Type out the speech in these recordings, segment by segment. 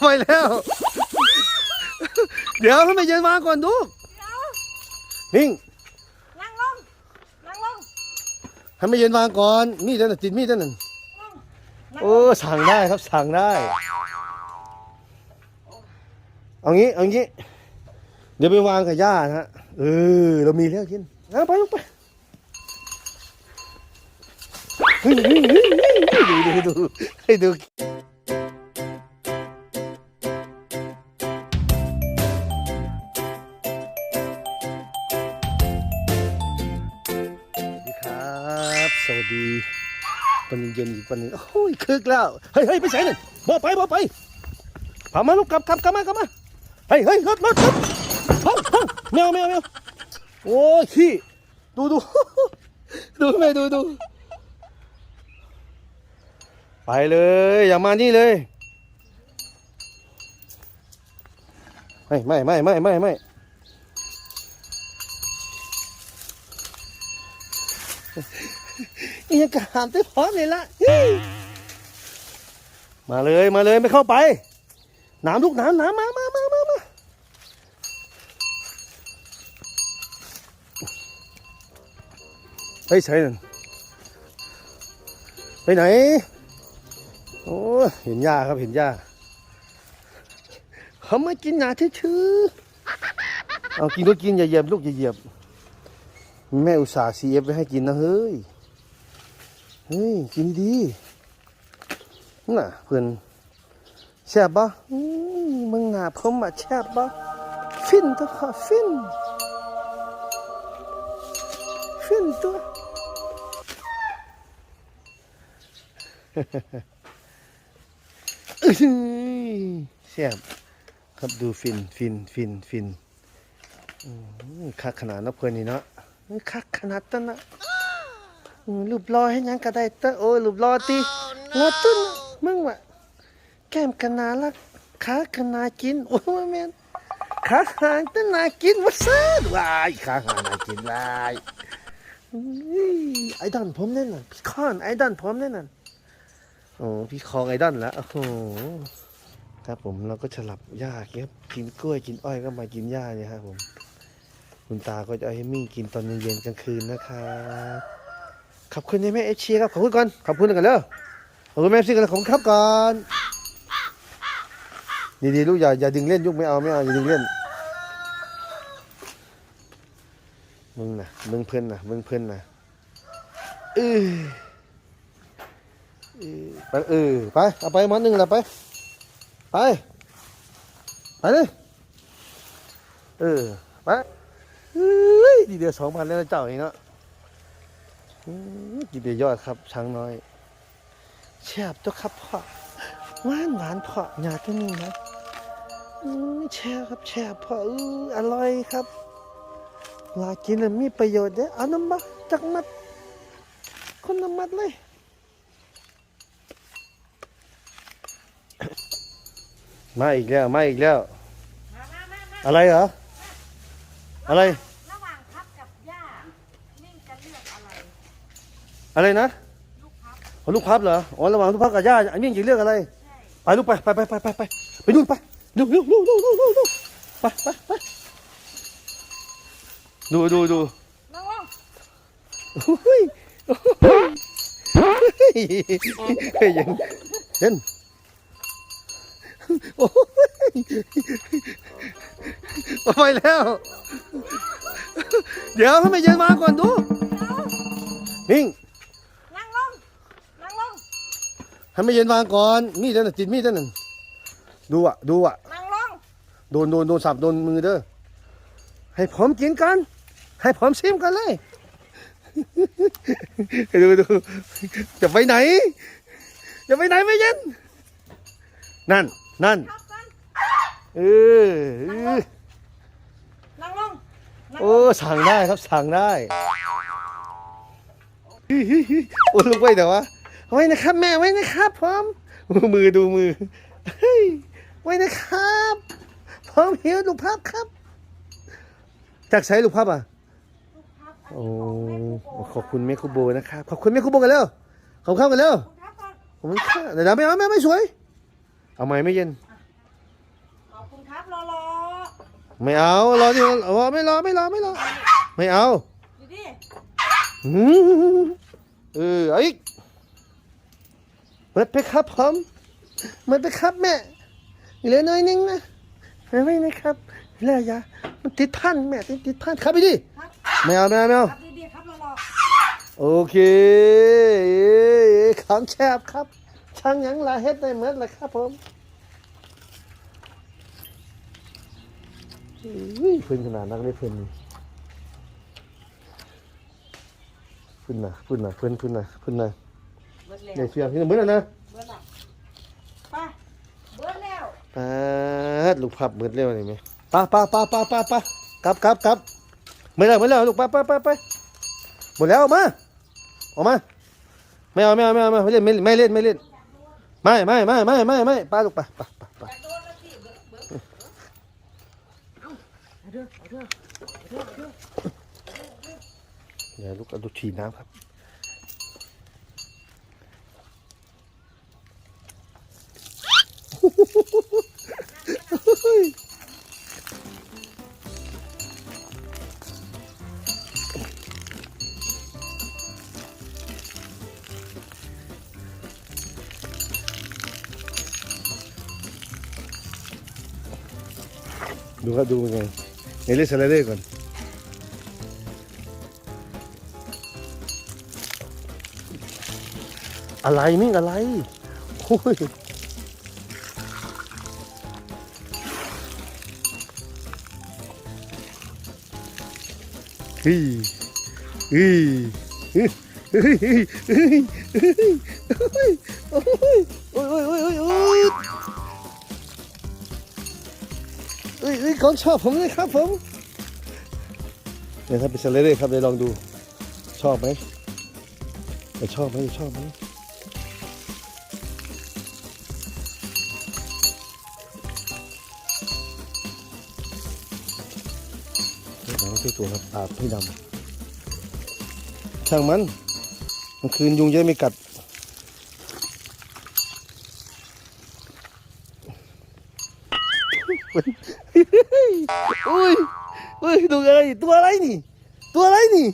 ไปแล้ว เดี๋ยวให้ไม่เย็นมาก่อนดูนิ่งนั่งลง นั่งลงให้ไม่เย็นวางก่อน มีดนั่นนะติดมีดนั่นน่ะนั่งโอ้สั่งได้ครับสั่งได้ เอางี้เอางี้ เดี๋ยวไปวางกับย่านะฮะ เออ เรามีแล้วกินเอาไปลูกไปเฮ้ยเฮ้ยเฮ้ยเฮ้ยดูดูดูให้ดู เย็นๆอีกวันนึงโอ้ยคึกแล้วเฮ้ยเฮ้ยไปไหนนั่บ่ไปบ่ไปพามาลูกกลับกลับกลับมากลับมาเฮ้ยเฮ้ยรถรถรถห้องห้องแมวแมวแมวโอ้ขี้ดูดูดูไปดูดูไปเลย อย่ามานี่เลยไม่ไม่ไม่ไม่ไม่ไม่ ยังกระหามเต้พร้อมเลยละมาเลยมาเลยไม่เข้าไป น้ำลูกน้ำน้ำมามามามามาเฮ้ยใช่นั่นไปไหน โอ้เห็นหญ้าครับเห็นหญ้าเขามากินหนาชื่อเอากินก็กินอย่าเหยียบลูกอย่าเหยียบ แม่อุตส่าห์ซีเอฟไว้ให้กินนะเฮ้ย ฮ้ยกินดีน่ะเพื่อนแซ่บปะมึงหนาผมอะแซ่บปะฟินตัวพอฟิน ฟินตัวแซ่บครับดูฟินฟินฟินฟินคักขนาดนะเพื่อนนี่เนาะคักขนาดนั้นนะ รูปรอให้หยังก็ได้เตอะโอ้ยรูปรอติงอตุ้นมึงวะแก้มกันนาลักขากันนากิน โอ้ยว่าแม่นขาหางตะนากินว่าซ่ดวายขาหางนากินวายอุ้ยไอ้ดันผมเนี่ยน่ะพี่คอนไอ้ดันผมเนี่ยน่ะโอ้พี่คองไอ้ดันละโอ้โหครับผมเราก็ฉลับหญ้าครับกินกล้วยกินอ้อยก็มากินหญ้าเนี่ยครับผม คุณตาก็จะเอาให้มิ่งกินตอนเย็นๆกลางคืนนะครับ ขอบคุณแม่เอเชียครับขอบคุณก่อนขอบคุณกันเร็วขอบคุณแม่ซีกันขอบคุณครับก่อนดีๆลูกอย่าอย่าดึงเล่นยุกไม่เอาไม่เอาอย่าดึงเล่นมึงนะมึงเพื่อนนะมึงเพื่อนนะเออเออไปเออไปเอาไปมันหนึ่งละไปไปไปเลยเออไปเฮ้ยดีเดียวสองพันแล้วเจ้าเองเนาะอืม กินเดียยอดครับช้างน้อยแช่บตัวครับพ่อหวานหวานพ่อหยาตัวนี้นะแช่บครับแช่บพ่อออร่อยครับเวลากินมีประโยชน์เด้อเอาน้ำมัดจักมัด คนน้ำมัดเลยมาอีกแล้วมาอีกแล้ว อะไรเหรอ อะไร ระหว่างพับกับย่านิ่งจะเลือกอะไร อะไรนะลูกพับอ๋อลูกพับเหรออ๋อระหว่างลูกพับกับย่าอันนี้จะเลือกอะไรไปลูกไปไปไปไปไปไปไปนู่นไปเร็วเร็วเร็วเร็วเร็วเร็วไปไปไปดูดูดูนั่งลงเฮ้ยเฮ้ยเฮ้ยยังเย็นโอ้ยไปแล้ว เดี๋ยวให้ไม่เย็นมาก่อนดูนิ่งลง นั่งลง ให้ไม่เย็นวางก่อน มีดนั่นนะติดมีดนั่นน่ะดูอะ ดูอะ นั่งลงโดนโดนโดนสับโดนมือเด้อ ให้ผมกินกัน ให้ผมชิมกันเลย ดูดูจะไปไหน จะไปไหนไม่เย็น นั่น นั่นพับกันเออเออนั่งลงนั่งโอ้ลงสั่งได้ครับ สั่งได้ โอ้ลูกไว้แต่ว่า ไว้นะครับ แม่ไว้นะครับผมมือดูมือเฮ้ยไว้นะครับผมหิวลูกพับครับ จากใช้ลูกพับอะลูกพับอันโอ้นี้ของแม่ครูโบขอบคุณแม่ครูโบนะครับขอบคุณแม่ครูโบกันเร็วขอบคุณกันเร็วคุณพับก่อนขอบคุณค่ะเดี๋ยวนะไม่เอาไม่เอาไม่สวย เอาไหมไม่เย็นไม่เอารอที่รอไม่รอไม่รอไม่รอไม่เอาดูดิอืมเออเอาอีก เปิดไปครับผมเปิดไปครับแม่เหลือน้อยนึงนะไม่ไม่นะครับเหลือยามันติดพันแม่ติดติดพันครับไปดิครับไม่เอาไม่เอาไม่เอาครับดีๆครับเรารอโอเคเอ้ยของแชบครับ ช่างหยังลาเฮ็ดได้เหมือนเลยครับผมอุ้ยเพิ่นขนาดนักเลยเพิ่นนี่เพิ่นน่ะเพิ่นน่ะเพิ่นเพิ่นน่ะเพิ่นน่ะเบิดแล้วเดี๋ยวเชื่อพี่เหมือนกันนะเบิดแล้วไปเบิดแล้วปาดลูกพับมืดเร็วนี่ไหมป้าป้าป้าป้าป้าป้ากลับกลับกลับไม่แล้วไม่แล้วลูกป้าป้าป้าไปหมดแล้วออกมาออกมาไม่เอาไม่เอาไม่เอาไม่เล่นไม่ไม่เล่นไม่เล่นไม่ไม่ไม่ไม่ไม่ไม่ป้าลูกป้าป้าป้าป้าโดนแล้วสิเบิดเบิดเอาเอาเด้อเอาเด้อเอาเด้อเอาเด้อเดี๋ยวลูกเอาดูฉีดน้ำครับ ดูครับดูไงเอลิสอะไลเดอร์ก่อนอะไรมิ่อะไรโอ้ย ฮ้ยเฮ้ยเฮ้ยเฮ้ยเฮ้ยเฮ้ยเฮ้ยโอ้ยโอ้ยโอ้ยโอ้ยโอ้ยโอ้ยเฮ้ยเฮ้ยของชอบผมเลยครับผมเนี่ยถ้าเป็นเซเลเร่ครับเดี๋ยวลองดู ชอบไหมชอบไหมชอบไหม น้องช่วยตัวครับอาบให้ดำช่างมันกลางคืนยุงเยอะไม่กัดอุ้ยอุ้ยดูอะไรตัวอะไรนี่ ตัวอะไรนี่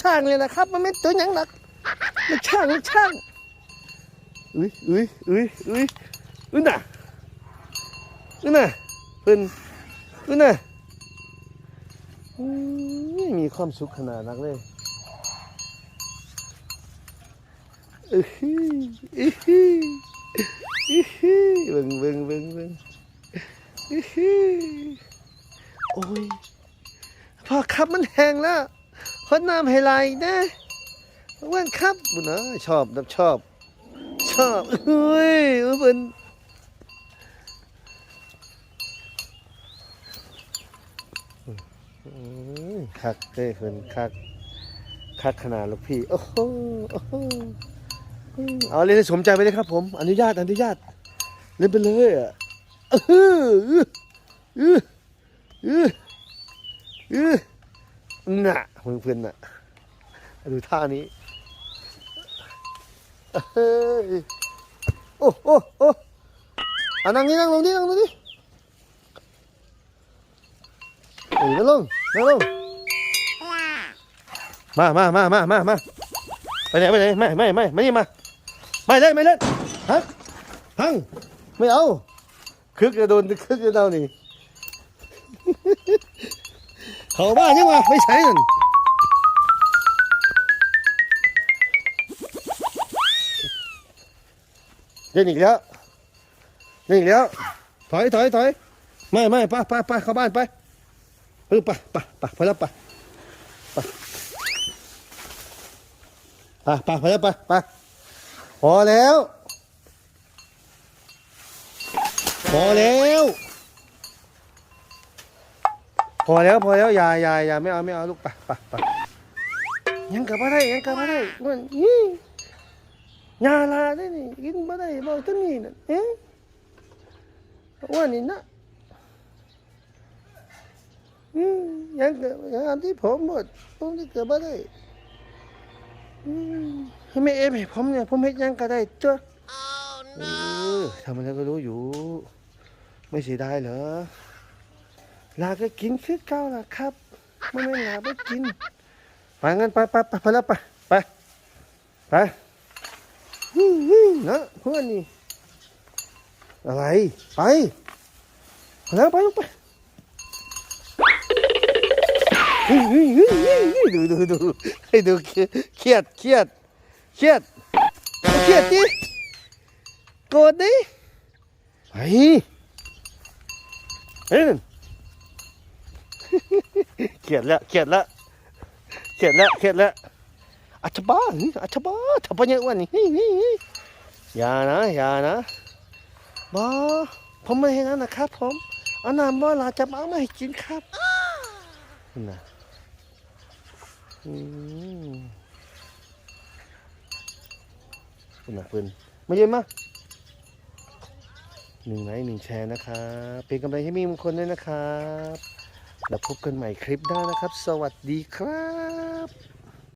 ช่างเลยนะครับ มันไม่ตัวหยังหนักมันช่างมันช่างอุ้ยอุ้ยอุ้ยอุ้ยอุ้ยน่ะอุ้ยน่ะเพิ่นอุ้ยน่ะ มีความสุขขนาดนักเลยอื้อหืออื้อหืออื้อหือเบิ่งเบิ่งเบิ่งเบิ่งอื้อหือโอ้ยพอครับมันแห้งแล้วขอน้ำให้ไหลนะว่านครับบุญนะชอบนับชอบ ชอบเฮ้ยเออเป็นอืม คักเต้เพิ่นคักคักขนาดลูกพี่ โอ้โหเอาเลยนสมใจไปเลยครับผม อนุญาตอนุญาต เล่นไปเลยอะเออเออเออเออน่ะเพื่อนเพื่อนน่ะดูท่านี้โอ้โอ้โอ้อะนั่งนี่นั่งลงนี่นั่งลงนี่เอ้ยนั่งลง นั่งลงมามามามามามาไปไหนไปไหนไม่ไม่ไม่ไม่มาไม่เล่นไม่เล่นฮะพังไม่เอาคึกจะโดนคึกจะเดานี่เขาบ้านยังวะไม่ใช่นั่นเล่นอีกแล้วเล่นอีกแล้วถอยถอยถอยไม่ไม่ไปไปไปเข้าบ้านไป เออไปไปไปไปแล้วไปไปไปไปไปแล้วไปไปพอแล้ว พอแล้ว พอแล้วพอแล้วอย่าอย่าอย่าไม่เอาไม่เอาลูกไปไปไปยังกลับมาได้ยังกลับมาได้มันนี่ยาลาได้นี่กินบ่ได้บ่ตัวนี้น่ะเอ๊ะว่านี่นะ ยังเกิดยังอันที่ผมหมดผมที่เกิดบ่ได้อืมให้แม่เอ็มให้ผมเนี่ยผมเฮ็ดหยังก็ได้จ้ะเออทำอะไรก็รู้อยู่ ไม่เสียดายเหรอลาก็กินคือเก่าล่ะครับไม่ไม่นลาไม่กินไปงั้นไปไปไปไปแล้วไปไปไปฮึ่มฮึ่มนะเพื่อนนี่อะไรไปไปแล้วไปลงไป ดูดูดูให้ดูเครียดเครียดเครียดเครียดดิโกรธดิไปเฮ้ยเครียดแล้วเครียดแล้วเครียดแล้วเครียดแล้วอาชบ้าอาชบ้าทำไมเนี่ยอ้วนนี่เฮ้ยเฮ้ยอย่านะอย่านะบอผมไม่ให้นั้นนะครับผมเอาน้ำบ่ลาจะมาไม่ให้กินครับนั่นะ คุณนะเพื่อนมาเย็นมาหนึ่งไลค์หนึ่งแชร์นะครับ เป็นกำลังให้มีมงคลด้วยนะครับ แล้วพบกันใหม่คลิปหน้านะครับ สวัสดีครับ